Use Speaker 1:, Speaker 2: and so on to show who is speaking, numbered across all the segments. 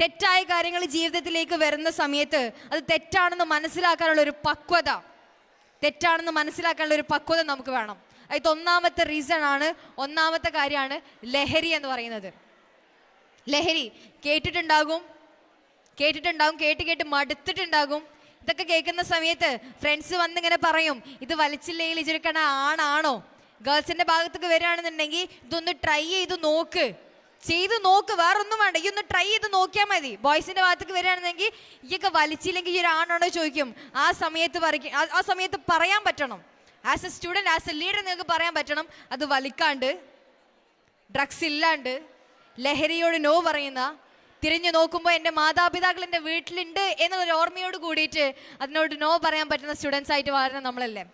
Speaker 1: തെറ്റായ കാര്യങ്ങൾ ജീവിതത്തിലേക്ക് വരുന്ന സമയത്ത് അത് തെറ്റാണെന്ന് മനസ്സിലാക്കാനുള്ള ഒരു പക്വത. തെറ്റാണെന്ന് മനസ്സിലാക്കാനുള്ള ഒരു പക്വത നമുക്ക് വേണം. അതായത് ഒന്നാമത്തെ റീസൺ ആണ് ഒന്നാമത്തെ കാര്യമാണ് ലഹരി എന്ന് പറയുന്നത്. ലഹരി കേട്ടിട്ടുണ്ടാകും കേട്ടിട്ടുണ്ടാകും കേട്ട് കേട്ട് മടുത്തിട്ടുണ്ടാകും. ഇതൊക്കെ കേൾക്കുന്ന സമയത്ത് ഫ്രണ്ട്സ് വന്നിങ്ങനെ പറയും ഇത് വലിച്ചില്ലെങ്കിൽ ഇതൊരുക്കണ ആണാണോ? ഗേൾസിന്റെ ഭാഗത്തേക്ക് വരികയാണെന്നുണ്ടെങ്കിൽ ഇതൊന്ന് ട്രൈ ചെയ്ത് നോക്ക്. ചെയ്ത് നോക്ക് വേറൊന്നും വേണ്ട. ഈ ഒന്ന് ട്രൈ ചെയ്ത് നോക്കിയാൽ മതി. ബോയ്സിന്റെ ഭാഗത്തേക്ക് വരികയാണെന്നെങ്കിൽ ഈയൊക്കെ വലിച്ചില്ലെങ്കിൽ ഈ ഒരു ആണാണോ ചോദിക്കും. ആ സമയത്ത് പറയ്ക്കും ആ- സമയത്ത് പറയാൻ പറ്റണം. As a student as a leader നിങ്ങൾക്ക് പറയാൻ പറ്റണം. അത് വലിക്കാണ്ട് ഡ്രഗ്സ് ഇല്ലാണ്ട് ലഹരിയോട് നോ പറയുന്ന തിരിഞ്ഞു നോക്കുമ്പോൾ എന്റെ മാതാപിതാക്കൾ എന്റെ വീട്ടിലുണ്ട് എന്നുള്ളൊരു ഓർമ്മയോട് കൂടിയിട്ട് അതിനോട് നോ പറയാൻ പറ്റുന്ന സ്റ്റുഡൻസ് ആയിട്ട് വളരുന്ന നമ്മളല്ലേ.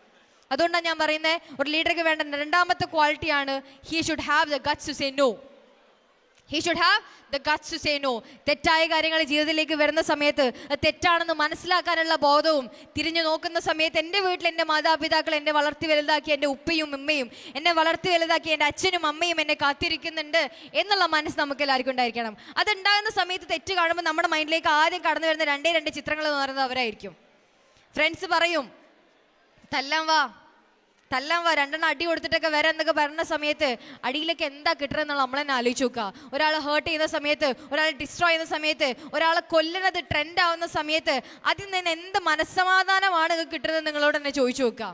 Speaker 1: അതുകൊണ്ടാണ് ഞാൻ പറയുന്നത് ഒരു ലീഡർക്ക് വേണ്ട രണ്ടാമത്തെ ക്വാളിറ്റിയാണ് he should have the guts to say no he should have the guts to say no തെറ്റായ കാര്യങ്ങൾ ജീവിതത്തിലേക്ക് വരുന്ന സമയത്ത് തെറ്റാണെന്ന് മനസ്സിലാക്കാനുള്ള ബോധവും തിരിഞ്ഞു നോക്കുന്ന സമയത്ത് എന്റെ വീട്ടിൽ എന്റെ മാതാപിതാക്കൾ എന്നെ വളർത്തി വലുതാക്കി എന്റെ ഉപ്പയും ഉമ്മയും എന്നെ വളർത്തി വലുതാക്കി എന്റെ അച്ഛനും അമ്മയും എന്നെ കാത്തിരിക്കുന്നുണ്ട് എന്നുള്ള മനസ്സ് നമുക്ക് എല്ലാവർക്കും ഉണ്ടായിരിക്കണം. അതുണ്ടാകുന്ന സമയത്ത് തെറ്റ് കാണുമ്പോൾ നമ്മുടെ മൈൻഡിലേക്ക് ആദ്യം കടന്നു വരുന്ന രണ്ടേ രണ്ട് ചിത്രങ്ങൾ എന്ന് പറയുന്നത് അവരായിരിക്കും. ഫ്രണ്ട്സ് പറയും തല്ലാൻ വാ. തല്ലാൻ വാ രണ്ടെണ്ണം അടി കൊടുത്തിട്ടൊക്കെ വരാം എന്നൊക്കെ പറയുന്ന സമയത്ത് അടിയിലേക്ക് എന്താ കിട്ടുന്നത് നമ്മൾ തന്നെ ആലോചിച്ച് നോക്കുക. ഒരാളെ ഹേർട്ട് ചെയ്യുന്ന സമയത്ത് ഒരാളെ ഡിസ്ട്രോയ് ചെയ്യുന്ന സമയത്ത് ഒരാളെ കൊല്ലുന്നത് ട്രെൻഡ് ആവുന്ന സമയത്ത് അതിൽ നിന്ന് എന്ത് മനസ്സമാധാനമാണ് നിങ്ങൾക്ക് കിട്ടുന്നത് നിങ്ങളോട് തന്നെ ചോദിച്ചു നോക്കുക.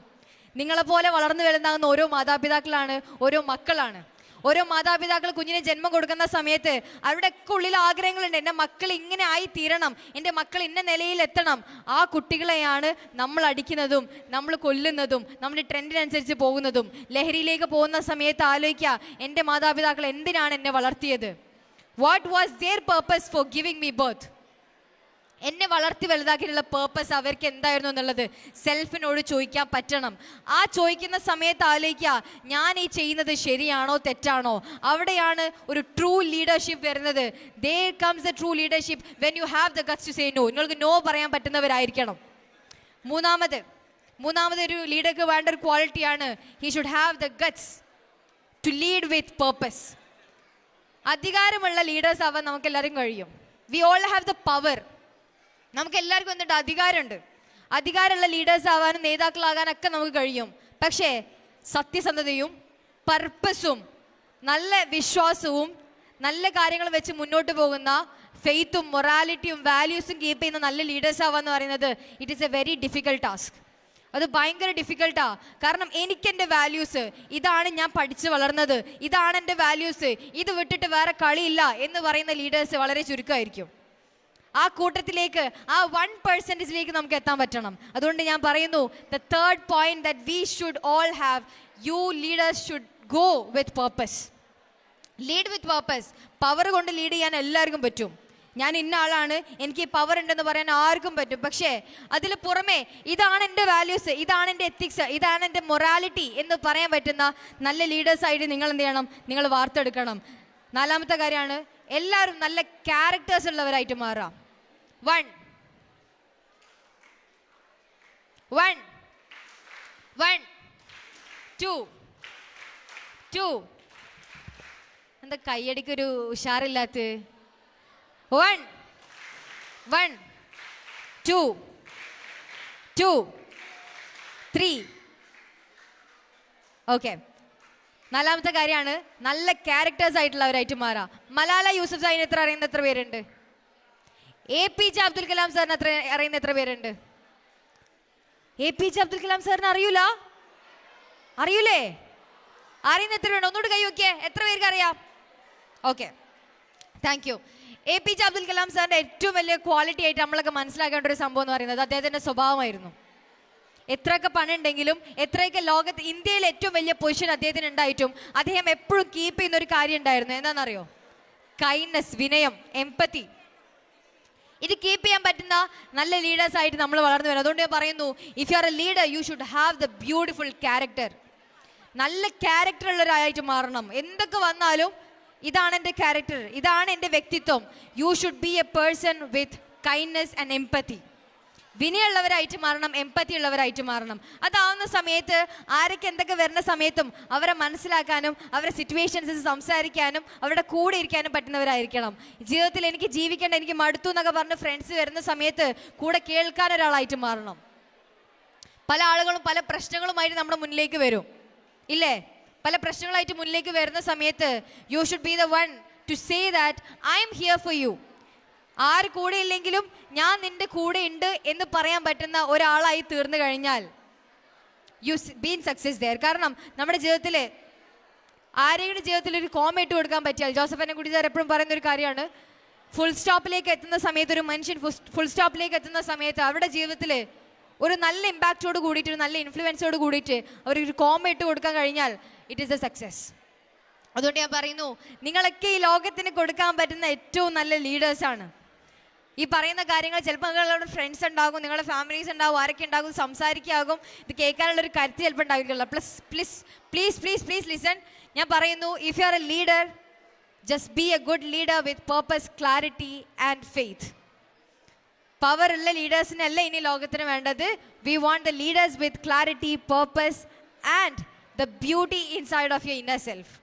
Speaker 1: നിങ്ങളെപ്പോലെ വളർന്നു വലുതാകുന്ന ഓരോ മാതാപിതാക്കളാണ് ഓരോ മക്കളാണ്. ഓരോ മാതാപിതാക്കൾ കുഞ്ഞിന് ജന്മം കൊടുക്കുന്ന സമയത്ത് അവരുടെയൊക്കെ ഉള്ളിൽ ആഗ്രഹങ്ങളുണ്ട്. എന്റെ മക്കൾ ഇങ്ങനെ ആയി തീരണം എന്റെ മക്കൾ ഇന്ന നിലയിൽ എത്തണം ആ കുട്ടികളെയാണ് നമ്മൾ അടിക്കുന്നതും നമ്മൾ കൊല്ലുന്നതും നമ്മൾ ട്രെൻഡിനനുസരിച്ച് പോകുന്നതും. ലഹരിയിലേക്ക് പോകുന്ന സമയത്ത് ആലോചിക്കുക എന്റെ മാതാപിതാക്കൾ എന്തിനാണ് എന്നെ വളർത്തിയത്? What was their purpose for giving me birth എന്നെ വളർത്തി വലുതാക്കിയിട്ടുള്ള പേർപ്പസ് അവർക്ക് എന്തായിരുന്നു എന്നുള്ളത് സെൽഫിനോട് ചോദിക്കാൻ പറ്റണം. ആ ചോദിക്കുന്ന സമയത്ത് ആലോചിക്കുക ഞാൻ ഈ ചെയ്യുന്നത് ശരിയാണോ തെറ്റാണോ? അവിടെയാണ് ഒരു ട്രൂ ലീഡർഷിപ്പ് വരുന്നത്. There comes a true leadership when you have the guest say no നിങ്ങൾക്ക് നോ പറയാൻ പറ്റുന്നവരായിരിക്കണം. മൂന്നാമത് മൂന്നാമത് ഒരു ലീഡർക്ക് വേണ്ട ഒരു ക്വാളിറ്റിയാണ് he should have the guts to lead with purpose അധികാരമുള്ള ലീഡേഴ്സ് ആവാൻ നമുക്ക് എല്ലാവരും കഴിയും. We all have the power നമുക്ക് എല്ലാവർക്കും എന്നിട്ട് അധികാരമുണ്ട്. അധികാരമുള്ള ലീഡേഴ്സ് ആവാനും നേതാക്കളാകാനൊക്കെ നമുക്ക് കഴിയും. പക്ഷേ സത്യസന്ധതയും പർപ്പസും നല്ല വിശ്വാസവും നല്ല കാര്യങ്ങൾ വെച്ച് മുന്നോട്ട് പോകുന്ന ഫെയ്ത്തും മൊറാലിറ്റിയും വാല്യൂസും കീപ്പ് ചെയ്യുന്ന നല്ല ലീഡേഴ്സ് ആവാന്ന് പറയുന്നത് it is a very difficult task അത് ഭയങ്കര ഡിഫിക്കൽട്ടാ കാരണം എനിക്കെന്റെ വാല്യൂസ് ഇതാണ് ഞാൻ പഠിച്ച് വളർന്നത് ഇതാണ് എന്റെ വാല്യൂസ് ഇത് വിട്ടിട്ട് വേറെ കളിയില്ല എന്ന് പറയുന്ന ലീഡേഴ്സ് വളരെ ചുരുക്കമായിരിക്കും. ആ കൂട്ടത്തിലേക്ക് ആ വൺ പെർസെന്റേജിലേക്ക് നമുക്ക് എത്താൻ പറ്റണം. അതുകൊണ്ട് ഞാൻ പറയുന്നു the third point that we should all have you leaders should go with purpose lead with purpose power കൊണ്ട് ലീഡ് ചെയ്യാൻ എല്ലാവർക്കും പറ്റും. ഞാൻ ഇന്ന ആളാണ് എനിക്ക് ഈ പവർ ഉണ്ടെന്ന് പറയാൻ ആർക്കും പറ്റും. പക്ഷേ അതിൽ പുറമേ ഇതാണ് എന്റെ വാല്യൂസ് ഇതാണ് എന്റെ എത്തിക്സ് ഇതാണ് എന്റെ മൊറാലിറ്റി എന്ന് പറയാൻ പറ്റുന്ന നല്ല ലീഡേഴ്സായിട്ട് നിങ്ങൾ എന്ത് ചെയ്യണം? നിങ്ങൾ വാർത്തെടുക്കണം. നാലാമത്തെ കാര്യമാണ് എല്ലാവരും നല്ല ക്യാരക്ടേഴ്സ് ഉള്ളവരായിട്ട് മാറാം. One. One. One. Two. Two. എന്താ കൈയടിക്കൊരു ഉഷാറില്ലാത്ത? One. One. Two. Two. Three. Okay. നാലാമത്തെ കാര്യമാണ്. നല്ല ക്യാരക്ടേഴ്സ് ആയിട്ടുള്ളവരായിട്ട് മാറാം. മലാല യൂസഫ് സൈൻ എത്ര അറിയുന്ന എത്ര പേരുണ്ട്? A P J Abdul Kalam സാറിന് അത്ര അറിയുന്ന എത്ര പേരുണ്ട്? A P J Abdul Kalam സാറിന് അറിയൂല? അറിയൂലേ? അറിയുന്ന എത്ര പേരുണ്ട്? ഒന്നുകൂടി കൈ നോക്കിയേ. എത്ര പേർക്ക് അറിയാം? Okay thank you A P J Abdul Kalam സാറിന്റെ ഏറ്റവും വലിയ ക്വാളിറ്റി ആയിട്ട് നമ്മളൊക്കെ മനസ്സിലാക്കേണ്ട ഒരു സംഭവം എന്ന് പറയുന്നത് അദ്ദേഹത്തിന്റെ സ്വഭാവമായിരുന്നു. എത്രയൊക്കെ പണുണ്ടെങ്കിലും എത്രയൊക്കെ ലോകത്ത് ഇന്ത്യയിൽ ഏറ്റവും വലിയ പൊസിഷൻ അദ്ദേഹത്തിന് ഉണ്ടായിട്ടും അദ്ദേഹം എപ്പോഴും കീപ്പ് ചെയ്യുന്ന ഒരു കാര്യം ഉണ്ടായിരുന്നു. എന്താണെന്നറിയോ? കൈൻഡ്നെസ് വിനയം എമ്പത്തി ഇത് കീപ്പ് ചെയ്യാൻ പറ്റുന്ന നല്ല ലീഡേഴ്സ് ആയിട്ട് നമ്മൾ വളർന്നു വരും. അതുകൊണ്ട് ഞാൻ പറയുന്നു if you are a leader you should have the beautiful character നല്ല ക്യാരക്ടർ ഉള്ളൊരാളായിട്ട് മാറണം. എന്തൊക്കെ വന്നാലും ഇതാണ് എന്റെ ക്യാരക്ടർ ഇതാണ് എന്റെ വ്യക്തിത്വം. You should be a person with kindness and empathy വിനയുള്ളവരായിട്ട് മാറണം എമ്പത്തി ഉള്ളവരായിട്ട് മാറണം. അതാവുന്ന സമയത്ത് ആരൊക്കെ എന്തൊക്കെ വരുന്ന സമയത്തും അവരെ മനസ്സിലാക്കാനും അവരെ സിറ്റുവേഷൻസ് സംസാരിക്കാനും അവരുടെ കൂടെ ഇരിക്കാനും പറ്റുന്നവരായിരിക്കണം. ജീവിതത്തിൽ എനിക്ക് ജീവിക്കേണ്ട എനിക്ക് മടുത്തു എന്നൊക്കെ പറഞ്ഞ് ഫ്രണ്ട്സ് വരുന്ന സമയത്ത് കൂടെ കേൾക്കാൻ ഒരാളായിട്ട് മാറണം. പല ആളുകളും പല പ്രശ്നങ്ങളുമായിട്ട് നമ്മുടെ മുന്നിലേക്ക് വരും. ഇല്ലേ? പല പ്രശ്നങ്ങളായിട്ട് മുന്നിലേക്ക് വരുന്ന സമയത്ത് you should be the one to say that I am here for you ആര് കൂടെ ഇല്ലെങ്കിലും ഞാൻ നിന്റെ കൂടെ ഉണ്ട് എന്ന് പറയാൻ പറ്റുന്ന ഒരാളായി തീർന്നു കഴിഞ്ഞാൽ യു ബീൻ സക്സസ് ദയർ കാരണം നമ്മുടെ ജീവിതത്തിൽ ആരെയുടെ ജീവിതത്തിൽ ഒരു കോമ ഇട്ട് കൊടുക്കാൻ പറ്റിയാൽ ജോസഫിനെ കുട്ടി സാർ എപ്പോഴും പറയുന്ന ഒരു കാര്യമാണ് ഫുൾ സ്റ്റോപ്പിലേക്ക് എത്തുന്ന സമയത്ത് ഒരു മനുഷ്യൻ ഫുൾ സ്റ്റോപ്പിലേക്ക് എത്തുന്ന സമയത്ത് അവരുടെ ജീവിതത്തിൽ ഒരു നല്ല ഇമ്പാക്റ്റോട് കൂടിയിട്ട് ഒരു നല്ല ഇൻഫ്ലുവൻസോട് കൂടിയിട്ട് അവരൊരു കോമ ഇട്ട് കൊടുക്കാൻ കഴിഞ്ഞാൽ ഇറ്റ് ഈസ് എ സക്സസ് അതുകൊണ്ട് ഞാൻ പറയുന്നു നിങ്ങളൊക്കെ ഈ ലോകത്തിന് കൊടുക്കാൻ പറ്റുന്ന ഏറ്റവും നല്ല ലീഡേഴ്സാണ് ഈ പറയുന്ന കാര്യങ്ങൾ ചിലപ്പോൾ നിങ്ങളുടെ ഫ്രണ്ട്സ് ഉണ്ടാകും നിങ്ങളുടെ ഫാമിലീസ് ഉണ്ടാകും ആരൊക്കെ ഉണ്ടാകും സംസാരിക്കാകും. ഇത് കേൾക്കാനുള്ള ഒരു കരുത്ത് ചിലപ്പോൾ ഉണ്ടാകില്ല plus please please please please listen ഞാൻ പറയുന്നു if you are a leader just be a good leader with purpose clarity and faith power ഉള്ള ലീഡേഴ്സിനല്ല ഇനി ലോകത്തിന് വേണ്ടത്. We want the leaders with clarity purpose and the beauty inside of your inner self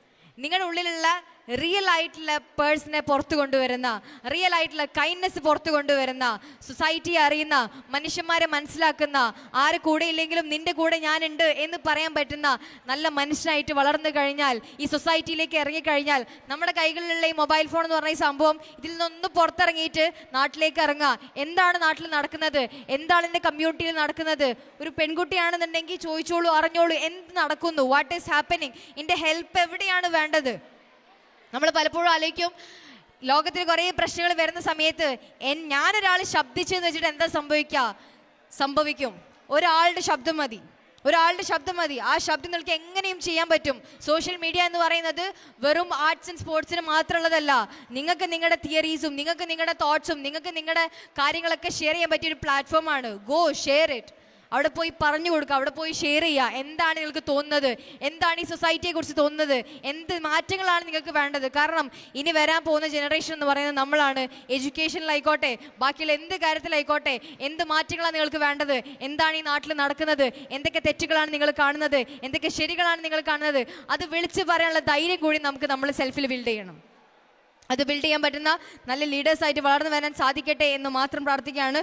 Speaker 1: നിങ്ങളുടെ ഉള്ളിലുള്ള real ആയിട്ടുള്ള പേഴ്സണെ പുറത്തു കൊണ്ടുവരുന്ന റിയൽ ആയിട്ടുള്ള കൈൻഡ്നെസ് പുറത്തു കൊണ്ടുവരുന്ന സൊസൈറ്റിയെ അറിയുന്ന മനുഷ്യന്മാരെ മനസ്സിലാക്കുന്ന ആര് കൂടെ ഇല്ലെങ്കിലും നിന്റെ കൂടെ ഞാനുണ്ട് എന്ന് പറയാൻ പറ്റുന്ന നല്ല മനുഷ്യനായിട്ട് വളർന്നു കഴിഞ്ഞാൽ ഈ സൊസൈറ്റിയിലേക്ക് ഇറങ്ങിക്കഴിഞ്ഞാൽ നമ്മുടെ കൈകളിലുള്ള ഈ മൊബൈൽ ഫോൺ എന്ന് പറഞ്ഞ ഈ സംഭവം ഇതിൽ നിന്നൊന്ന് പുറത്തിറങ്ങിയിട്ട് നാട്ടിലേക്ക് ഇറങ്ങുക. എന്താണ് നാട്ടിൽ നടക്കുന്നത്? എന്താണ് എന്റെ കമ്മ്യൂണിറ്റിയിൽ നടക്കുന്നത്? ഒരു പെൺകുട്ടിയാണെന്നുണ്ടെങ്കിൽ ചോദിച്ചോളൂ അറിഞ്ഞോളൂ എന്ത് നടക്കുന്നു? വാട്ട് ഈസ് ഹാപ്പനിങ് എന്റെ ഹെൽപ്പ് എവിടെയാണ് വേണ്ടത്? നമ്മൾ പലപ്പോഴും ആലോചിക്കും ലോകത്തിൽ കുറേ പ്രശ്നങ്ങൾ വരുന്ന സമയത്ത് എൻ ഞാനൊരാൾ ശബ്ദിച്ചെന്ന് വെച്ചിട്ട് എന്താ സംഭവിക്കുക സംഭവിക്കും. ഒരാളുടെ ശബ്ദം മതി. ഒരാളുടെ ശബ്ദം മതി. ആ ശബ്ദം നിങ്ങൾക്ക് എങ്ങനെയും ചെയ്യാൻ പറ്റും. സോഷ്യൽ മീഡിയ എന്ന് പറയുന്നത് വെറും ആർട്സ് ആൻഡ് സ്പോർട്സിന് മാത്രമുള്ളതല്ല. നിങ്ങൾക്ക് നിങ്ങളുടെ തിയറീസും നിങ്ങൾക്ക് നിങ്ങളുടെ തോട്ട്സും നിങ്ങൾക്ക് നിങ്ങളുടെ കാര്യങ്ങളൊക്കെ ഷെയർ ചെയ്യാൻ പറ്റിയ ഒരു പ്ലാറ്റ്ഫോമാണ്. Go share it. അവിടെ പോയി പറഞ്ഞു കൊടുക്കുക അവിടെ പോയി ഷെയർ ചെയ്യുക. എന്താണ് നിങ്ങൾക്ക് തോന്നുന്നത്? എന്താണ് ഈ സൊസൈറ്റിയെ കുറിച്ച് തോന്നുന്നത്? എന്ത് മാറ്റങ്ങളാണ് നിങ്ങൾക്ക് വേണ്ടത്? കാരണം ഇനി വരാൻ പോകുന്ന ജനറേഷൻ എന്ന് പറയുന്നത് നമ്മളാണ്. എഡ്യൂക്കേഷനിലായിക്കോട്ടെ ബാക്കിയുള്ള എന്ത് കാര്യത്തിലായിക്കോട്ടെ എന്ത് മാറ്റങ്ങളാണ് നിങ്ങൾക്ക് വേണ്ടത്? എന്താണ് ഈ നാട്ടിൽ നടക്കുന്നത്? എന്തൊക്കെ തെറ്റുകളാണ് നിങ്ങൾ കാണുന്നത്? എന്തൊക്കെ ശരികളാണ് നിങ്ങൾ കാണുന്നത്? അത് വിളിച്ച് പറയാനുള്ള ധൈര്യം കൂടി നമുക്ക് നമ്മൾ സെൽഫിൽ ബിൽഡ് ചെയ്യണം. അത് ബിൽഡ് ചെയ്യാൻ പറ്റുന്ന നല്ല ലീഡേഴ്സായിട്ട് വളർന്നു വരാൻ സാധിക്കട്ടെ എന്ന് മാത്രം പ്രാർത്ഥിക്കുകയാണ്.